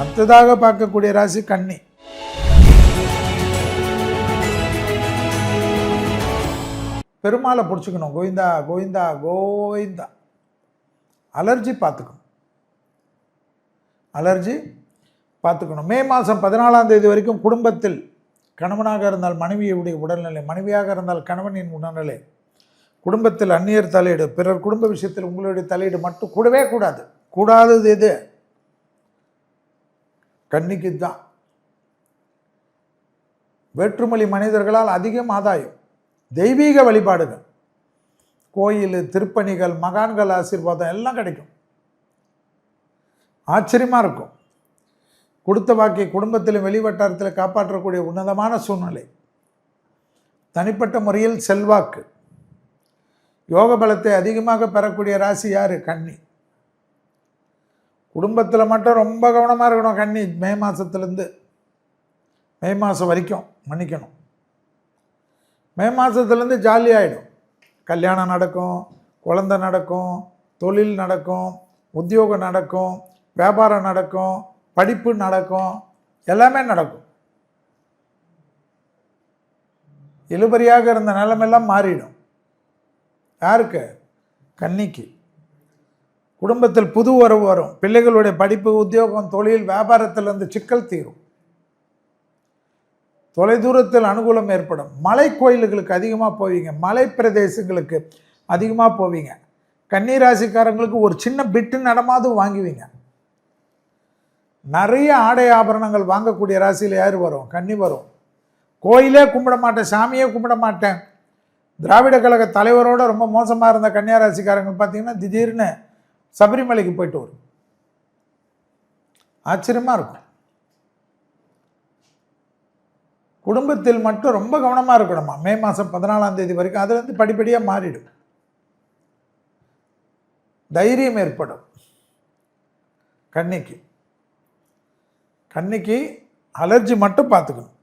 அடுத்ததாக பார்க்கக்கூடிய ராசி கன்னி. பெருமாளை பிடிச்சிக்கணும். கோவிந்தா கோவிந்தா கோவிந்தா. அலர்ஜி பார்த்துக்கணும். அலர்ஜி பார்த்துக்கணும். மே மாதம் பதினாலாம் தேதி வரைக்கும் குடும்பத்தில் கணவனாக இருந்தால் மனைவியுடைய உடல்நிலை மனைவியாக இருந்தால் கணவனின் உடல்நிலை. குடும்பத்தில் அந்நியர் தலையீடு பிறர் குடும்ப விஷயத்தில் உங்களுடைய தலையீடு மட்டும் கூடவே கூடாது. கூடாதது எது? கன்னிக்கு தான். வேற்றுமொழி மனிதர்களால் அதிகம் ஆதாயம். தெய்வீக வழிபாடுகள் கோயில் திருப்பணிகள் மகான்கள் ஆசீர்வாதம் எல்லாம் கிடைக்கும். ஆச்சரியமாக இருக்கும். கொடுத்த வாக்கை குடும்பத்திலும் வெளிவட்டாரத்தில் காப்பாற்றக்கூடிய உன்னதமான சூழ்நிலை. தனிப்பட்ட முறையில் செல்வாக்கு. யோக பலத்தை அதிகமாக பெறக்கூடிய ராசி யார்? கன்னி. குடும்பத்தில் மட்டும் ரொம்ப கவனமாக இருக்கணும் கண்ணி. மே மாதத்துலேருந்து மே மாதம் வரைக்கும் மன்னிக்கணும். மே மாதத்துலேருந்து ஜாலியாகிடும் கல்யாணம் நடக்கும் குழந்தை நடக்கும் தொழில் நடக்கும் உத்தியோகம் நடக்கும் வியாபாரம் நடக்கும் படிப்பு நடக்கும் எல்லாமே நடக்கும். இழுபறியாக இருந்த நிலமெல்லாம் மாறிடும். யாருக்கு? கன்னிக்கு குடும்பத்தில் புது உறவு வரும். பிள்ளைகளுடைய படிப்பு உத்தியோகம் தொழில் வியாபாரத்தில் இருந்து சிக்கல் தீரும். தொலைதூரத்தில் அனுகூலம் ஏற்படும். மலை கோயில்களுக்கு அதிகமாக போவீங்க. மலை பிரதேசங்களுக்கு அதிகமாக போவீங்க. கன்னிராசிக்காரங்களுக்கு ஒரு சின்ன பிட்டு நடமாவது வாங்குவீங்க. நிறைய ஆடை ஆபரணங்கள் வாங்கக்கூடிய ராசியில் யார் வரும்? கன்னி வரும். கோயிலே கும்பிட மாட்டேன் சாமியே கும்பிட மாட்டேன். திராவிட கழக தலைவரோட ரொம்ப மோசமாக இருந்த கன்னியாராசிக்காரங்க பார்த்தீங்கன்னா திடீர்னு சபரிமலைக்கு போயிட்டு வரும். ஆச்சரியமாக இருக்கும். குடும்பத்தில் மட்டும் ரொம்ப கவனமாக இருக்கணுமா? மே மாதம் பதினாலாம் தேதி வரைக்கும் அதுலேருந்து படிப்படியாக மாறிடும். தைரியம் ஏற்படும். கண்ணிக்கு. கண்ணிக்கு அலர்ஜி மட்டும் பார்த்துக்கணும்.